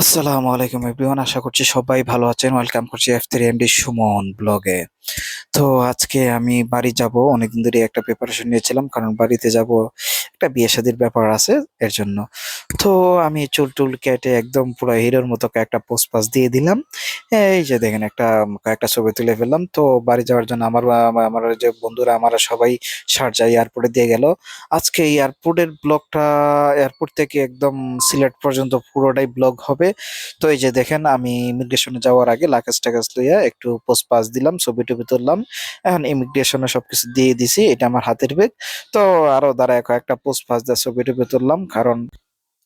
আসসালামু আলাইকুম এভরিওয়ান, আশা করছি সবাই ভালো আছেন। ওয়েলকাম করছি এফ থ্রি এমডি সুমন ব্লগে। তো আজকে আমি বাড়ি যাব, অনেকদিন ধরে একটা প্রিপারেশন নিয়েছিলাম, কারণ বাড়িতে যাব, একটা বিয়ে শাদির ব্যাপার আছে এর জন্য। তো আমি চুল টুল কেটে একদম পুরো হিরোর মতো একটা পোস্ট পাস দিয়ে দিলাম। এই যে দেখেন একটা, কয়েকটা ছবি তুলে ফেললাম। তো বাড়ি যাওয়ার জন্য আমার আমার যে বন্ধুরা, আমরা সবাই শারজা এয়ারপোর্টে দিয়ে গেল। আজকে এয়ারপোর্টের ব্লগটা এয়ারপোর্ট থেকে একদম সিলেট পর্যন্ত পুরোটাই ব্লগ হবে। তো এই যে দেখেন, আমি ইমিগ্রেশনে যাওয়ার আগে লাকেজ টাকেজ লইয়া একটু পোস্ট পাস দিলাম, ছবি টবি তুললাম। এখন ইমিগ্রেশনে সবকিছু দিয়ে দিছি, এটা আমার হাতের ব্যাগ তো আরও দাঁড়ায় কয়েকটা পোস্ট পাস দিয়ে ছবি টবি তুললাম, কারণ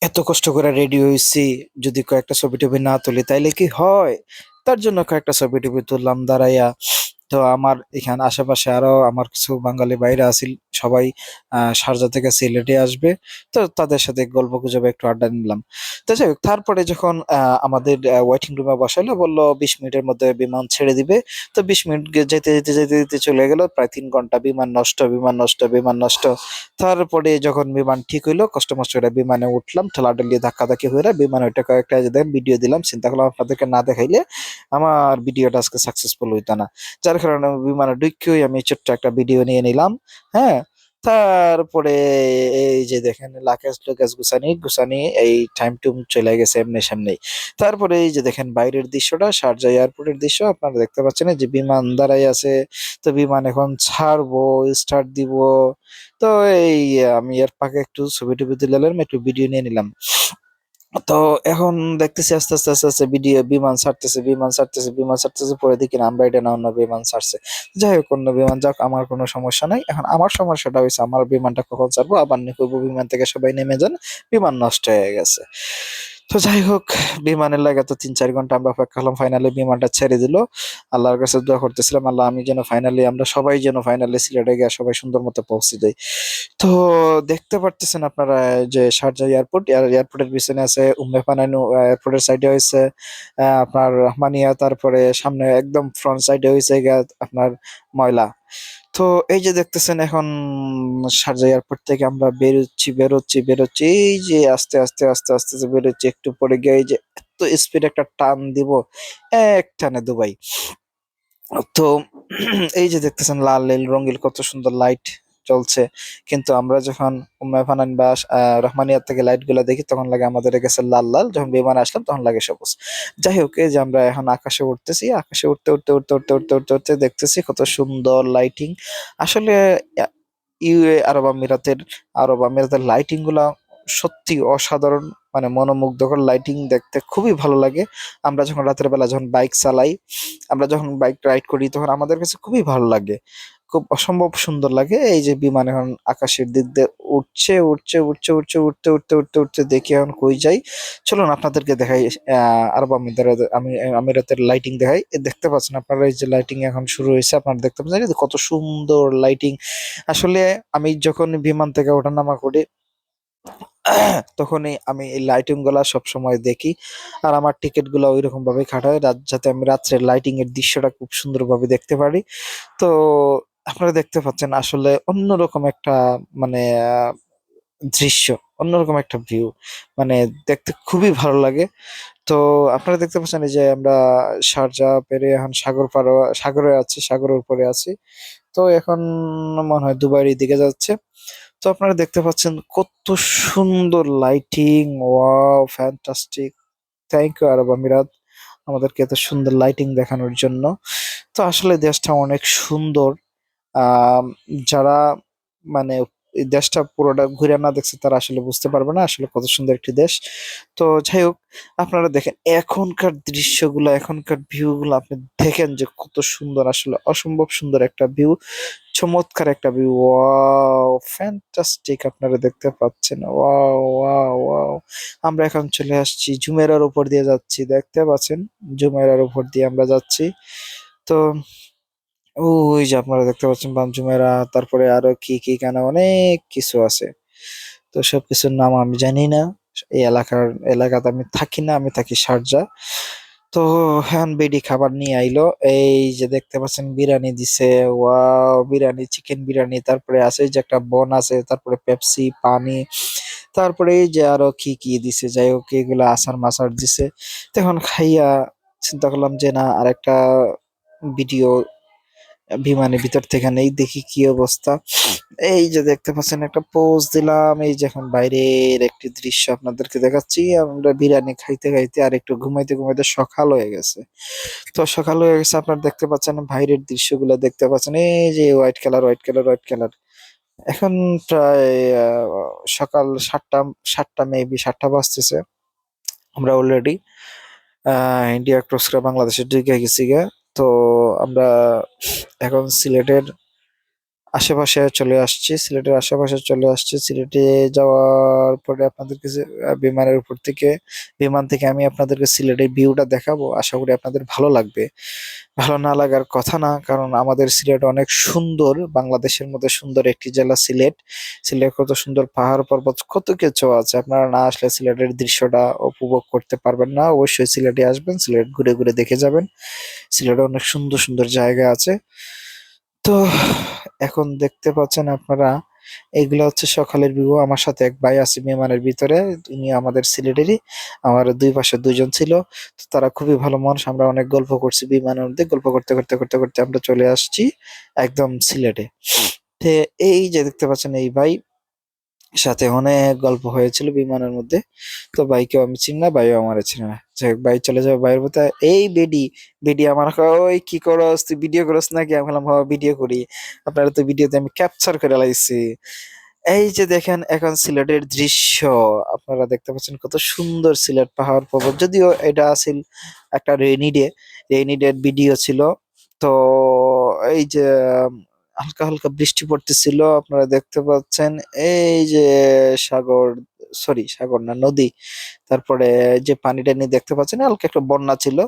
এত কষ্ট করে রেডি হয়েছি যদি কয়েকটা ছবি টবি না তুলি তাইলে কি হয়? তার জন্য কয়েকটা ছবি টবি তুললাম, দাঁড়াইয়া। তো আমার এখানে আশেপাশে আরও আমার কিছু বাঙালি বাইরে আছিল সবাই শারজা থেকে সিলেটে আসবে। তো তাদের সাথে গল্প গুজবে, একটু আড্ডা নিলাম। তো যাই হোক, তারপরে যখন আমাদের ওয়েটিং রুমে বসাইলো, বলল বিশ মিনিটের মধ্যে বিমান ছেড়ে দিবে। তো বিশ মিনিট যেতে যেতে যেতে যেতে চলে গেল। প্রায় তিন ঘণ্টা বিমান নষ্ট বিমান নষ্ট বিমান নষ্ট। তারপরে যখন বিমান ঠিক হইল কষ্ট মষ্ট করে বিমানে উঠলাম। ধাক্কা ধাক্কি হয়ে বিমান ওইটা কয়েকটা দেখেন ভিডিও দিলাম। চিন্তা করলাম আপনাদেরকে না দেখাইলে আমার ভিডিওটা আজকে সাকসেসফুল হইতো না। যার কারণে বিমানে ঢুকিয়েই আমি ছোট্ট একটা ভিডিও নিয়ে নিলাম। হ্যাঁ তারপরে এই যে দেখেন, লাকেজ লোকেশ গুসানি গুসানি এই টাইম টুম চলে গেছে এমনি সামনেই। তারপরে এই যে দেখেন, বাইরের দৃশ্যটা শারজা এয়ারপোর্টের দৃশ্য, আপনারা দেখতে পাচ্ছেন যে বিমান দাঁড়াই আছে। তো বিমান এখন ছাড়বো স্টার্ট দিব। তো এই আমি এর পাকে একটু ছবি টবি তুলে নিলাম, একটু ভিডিও নিয়ে নিলাম। তো এখন দেখতেছি আস্তে আস্তে আস্তে আস্তে ভিডিও বিমান ছাড়তেছে বিমান ছাড়তেছে বিমান ছাড়তেছে, পরে দেখি না, আমরা এটা না অন্য বিমান ছাড়ছে। যাই হোক, অন্য বিমান যাক, আমার কোনো সমস্যা নাই। এখন আমার সমস্যাটা হয়েছে আমার বিমানটা কখন ছাড়বো? আবার নিকোবো বিমান থেকে সবাই নেমে যান, বিমান নষ্ট হয়ে গেছে। তো যাই হোক, বিমানের লাগে তো তিন চার ঘণ্টা আমরা অপেক্ষা করলাম। ফাইনালি বিমানটা ছেড়ে দিল। আল্লাহর কাছে দোয়া করতেছিলাম, আল্লাহ আমি যেন ফাইনালি আমরা সবাই যেন ফাইনালি সিলেটে গিয়ে সবাই সুন্দর মতো পৌঁছে যাই। তো দেখতে পারতেছেন আপনারা যে শারজা এয়ারপোর্ট এয়ারপোর্টের পিছনে আছে উম্মে পানানু এয়ারপোর্টের সাইডে হয়েছে আপনার রহমানিয়া, তারপরে সামনে একদম ফ্রন্ট সাইডে হয়েছে আপনার ময়লা। তো এই যে দেখতেছেন এখন শারজা এয়ারপোর্ট থেকে আমরা বেরোচ্ছি বেরোচ্ছি বেরোচ্ছি। এই যে আস্তে আস্তে আস্তে আস্তে আস্তে বেরোচ্ছি, একটু পরে গিয়ে এই যে এত স্পিড একটা টান দিব, এক টানে দুবাই। তো এই যে দেখতেছেন লাল, নীল রঙিল কত সুন্দর লাইট চলছে। কিন্তু আমরা যখন উম্মে ফানান বা রহমানিয়ার থেকে লাইটগুলা দেখি, তখন লাগে আমাদের কাছে লাল লাল, যখন বিমানে আসলাম, তখন লাগে সবুজ। যাই হোক যে আমরা এখন আকাশে উঠতেছি, আকাশে উঠতে উঠতে উঠতে উঠতে উঠতে উঠতে উঠতে দেখতেছি কত সুন্দর লাইটিং আসলে ইউএ, আরব আমিরাতের আরব আমিরাতের লাইটিংগুলা সত্যি অসাধারণ মানে মনোমুগ্ধকর লাইটিং দেখতে খুবই ভালো লাগে। আমরা যখন রাতের বেলা যখন বাইক চালাই, আমরা যখন বাইক রাইড করি, তখন আমাদের কাছে খুবই ভালো লাগে। খুব অসম্ভব সুন্দর লাগে। এই যে বিমান এখন আকাশের দিক দিয়ে উঠছে উঠছে উঠছে উঠছে উঠতে উঠতে উঠতে উঠতে দেখি এখন কই যাই। চলুন আপনাদেরকে দেখাই আরব আমিরাতের আমি, আমিরাতের লাইটিং দেখাই। দেখতে পাচ্ছেন আপনারা এই যে লাইটিং এখন শুরু হয়েছে, আপনারা দেখতে পাচ্ছেন কত সুন্দর লাইটিং আসলে আমি যখন বিমান থেকে ওঠানামা করি, তখনই আমি এই লাইটিংগুলা সবসময় দেখি। আর আমার টিকিটগুলা ওইরকম ভাবে কাটা হয় রাত, যাতে আমি রাত্রে লাইটিং এর দৃশ্যটা খুব সুন্দরভাবে দেখতে পারি। তো আপনারা দেখতে পাচ্ছেন আসলে অন্যরকম একটা মানে দৃশ্য, অন্যরকম একটা ভিউ মানে দেখতে খুবই ভালো লাগে। তো আপনারা দেখতে পাচ্ছেন এই যে আমরা শারজা পেরে এখন সাগর পার, সাগরে আছি, সাগরের উপরে আছি। তো এখন মনে হয় দুবাইয়ের দিকে যাচ্ছে। তো আপনারা দেখতে পাচ্ছেন কত সুন্দর lighting wow fantastic thank you আরব আমিরাত আমাদেরকে এত সুন্দর লাইটিং দেখানোর জন্য। তো আসলে দেশটা অনেক সুন্দর। যারা মানে এই দেশটা পুরোটা ঘুরে না দেখছে, তারা আসলে বুঝতে পারবে না আসলে কত সুন্দর একটি দেশ। তো যাই হোক, আপনারা দেখেন এখনকার দৃশ্যগুলো, এখনকার ভিউ গুলো আপনি দেখেন যে কত সুন্দর, আসলে অসম্ভব সুন্দর একটা ভিউ, চমৎকার একটা ভিউ। ওয়াও, ফ্যান্টাস্টিক আপনারা দেখতে পাচ্ছেন। Wow wow wow. আমরা এখন চলে আসছি জুমেরার উপর দিয়ে যাচ্ছি, দেখতে পাচ্ছেন? জুমেরার উপর দিয়ে আমরা যাচ্ছি। তো ওই যে আপনারা দেখতে পাচ্ছেন বাঞ্জুমেরা তারপরে আরও কি কি কেন অনেক কিছু আছে। তো সবকিছুর নাম আমি জানি না, এই এলাকার এলাকাতে আমি থাকি না, আমি থাকি শারজা তো হ্যাঁ বেডি খাবার নিয়ে আইলো, এই যে দেখতে পাচ্ছেন বিরিয়ানি দিছে, ওয়াও, বিরিয়ানি, চিকেন বিরিয়ানি, তারপরে আছে যে একটা বন আছে, তারপরে পেপসি, পানি, তারপরে এই যে আরও কি কি দিছে, যাই হোক, এগুলো আসার মাসার দিছে। তখন খাইয়া চিন্তা করলাম যে না, আরেকটা ভিডিও বিমানের ভিতর থেকে নেই, দেখি কি অবস্থা। এই যে দেখতে পাচ্ছেন, একটা পোজ দিলাম। এই যে এখন বাইরের একটি দৃশ্য আপনাদেরকে দেখাচ্ছি। আমরা বিরিয়ানি খাইতে খাইতে আর একটু ঘুমাইতে ঘুমাইতে সকাল হয়ে গেছে। তো সকাল হয়ে গেছে, আপনারা দেখতে পাচ্ছেন, বাইরের দৃশ্যগুলো দেখতে পাচ্ছেন। এই যে white colour white colour white colour এখন প্রায় সকাল সাতটা সাতটা মেবি সাতটা বাজতেছে। আমরা অলরেডি ইন্ডিয়া ক্রস করে বাংলাদেশে ঢুকে গেছি গে তো আমরা এখন সিলেটের আশেপাশে চলে আসছি সিলেটের আশেপাশে চলে আসছি। সিলেটে যাওয়ার পরে আপনাদেরকে যে, আহ, বিমানের উপর থেকে বিমান থেকে আমি আপনাদেরকে সিলেটের ভিউটা দেখাবো। আশা করি আপনাদের ভালো লাগবে। ভালো না লাগার কথা না কারণ আমাদের সিলেট অনেক সুন্দর। বাংলাদেশের মধ্যে সুন্দর একটি জেলা সিলেট। সিলেট কত সুন্দর পাহাড় পর্বত কত কিছু আছে। আপনারা না আসলে সিলেটের দৃশ্যটা উপভোগ করতে পারবেন না। অবশ্যই সিলেটে আসবেন সিলেট ঘুরে ঘুরে দেখে যাবেন। সিলেটে অনেক সুন্দর সুন্দর জায়গা আছে। তো এখন দেখতে পাচ্ছেন আপনারা, এগুলো হচ্ছে সকালের ভিউ। আমার সাথে এক ভাই আছে বিমানের ভিতরে উনি আমাদের সিলেটেরই, আমার দুই পাশে দুইজন ছিল। তো তারা খুবই ভালো মানুষ, আমরা অনেক গল্প করছি বিমানের মধ্যে, গল্প করতে করতে করতে করতে আমরা চলে আসছি একদম সিলেটে। এই যে দেখতে পাচ্ছেন এই ভাই সাথে অনেক গল্প হয়েছিল বিমানের মধ্যে। তো ভাইকেও আমি চিনি না ভাইও আমার চিনি না। যাই ভাই চলে যাবে ভাইয়ের মধ্যে এই বেডি বেডি আমার ওই কি করস, তুই ভিডিও করস নাকি? আমি বললাম ভিডিও করি। আপনারা তো ভিডিওতে আমি ক্যাপচার করে লাইছি। এই যে দেখেন, এখন সিলেটের দৃশ্য, আপনারা দেখতে পাচ্ছেন কত সুন্দর সিলেট পাহাড় পর্বত। যদিও এটা আছিল একটা rainy day rainy day video ছিল। তো এই যে হালকা হালকা বৃষ্টি পড়তেছিল, আপনারা দেখতে পাচ্ছেন, এই যে সাগর সরি সাগর না, নদী, তারপরে যে পানিটা নিয়ে দেখতে পাচ্ছেন, হালকা একটা বন্যা ছিল,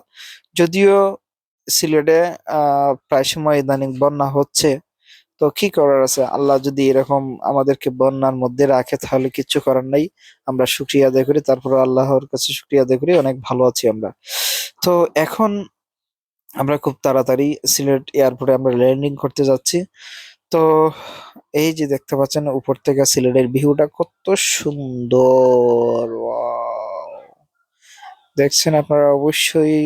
যদিও সিলেটে প্রায় সময় ইদানিং বন্যা হচ্ছে, তো কি করার আছে? আল্লাহ যদি এরকম আমাদেরকে বন্যার মধ্যে রাখে, তাহলে কিচ্ছু করার নাই, আমরা শুক্রিয়া আদায় করি, তারপর আল্লাহর কাছে শুক্রিয়া আদায় করি, অনেক ভালো আছি আমরা। তো এখন আমরা খুব তাড়াতাড়ি সিলেট এয়ারপোর্টে আমরা ল্যান্ডিং করতে যাচ্ছি। তো এই যে দেখতে পাচ্ছেন, উপর থেকে সিলেটের ভিউটা কত সুন্দর দেখছেন আপনারা অবশ্যই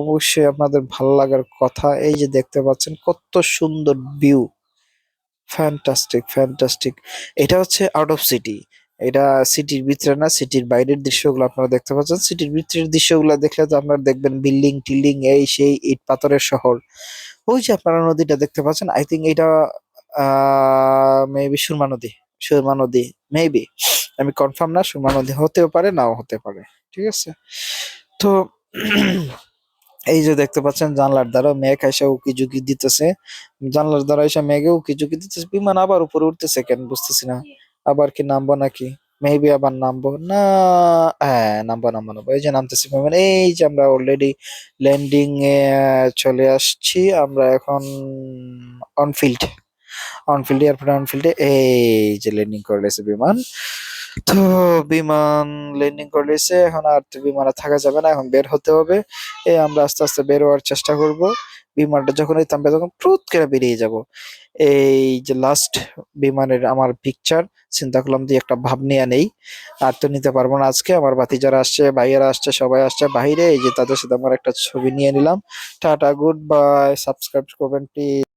অবশ্যই আপনাদের ভালো লাগার কথা। এই যে দেখতে পাচ্ছেন, কত সুন্দর ভিউ। Fantastic fantastic. এটা হচ্ছে আউট অফ সিটি। এটা সিটির ভিতরে না, সিটির বাইরের দৃশ্যগুলো আপনারা দেখতে পাচ্ছেন। সিটির ভিতরের দৃশ্যগুলো দেখলে তো আপনারা দেখবেন বিল্ডিং, টিল্ডিং, এই সেই ইট পাথরের শহর। ওই যে আপনারা নদীটা দেখতে পাচ্ছেন আই থিঙ্ক এটা মেবি সুরমা নদী সুরমা নদী মেবি আমি কনফার্ম না, সুরমা নদী হতেও পারে, নাও হতে পারে, ঠিক আছে? তো, এই যে দেখতে পাচ্ছেন, জানলার দ্বারা মেঘ এসে উকি ঝুঁকি দিতেছে। জানলার দ্বারা এসে মেঘে উকি ঝুঁকি দিতেছে, বিমান আবার উপরে উঠতেছে কেন বুঝতেছি না। আবার কি নামবো নাকি? মেবি আবার নামবো। না হ্যাঁ নামবো নামবো নামবো। এই যে নামতেছি বিমান এই যে আমরা অলরেডি ল্যান্ডিং এ চলে আসছি। আমরা এখন অনফিল্ড অনফিল্ড এয়ারপোর্ট অনফিল্ডে এই যে ল্যান্ডিং করলেছে বিমান। তো বিমান ল্যান্ডিং করে এখন আর বিমানে থাকা যাবে না, এখন বের হতে হবে। এই আমরা আস্তে আস্তে বের হওয়ার চেষ্টা করব। বিমানটা যখনই থামবে তখন প্রুত করে বেরিয়ে যাব। এই যে লাস্ট বিমানের আমার পিকচার চিন্তা করলাম যে একটা ভাব নিয়ে নেই। আর তো নিতে পারব না আজকে। আমার বাতি যারা আসছে, ভাইয়েরা আসছে, সবাই আসছে। বাইরে এই যে তাদের সাথে আমার একটা ছবি নিয়ে নিলাম। টাটা গুড বাই সাবস্ক্রাইব করবেন প্লিজ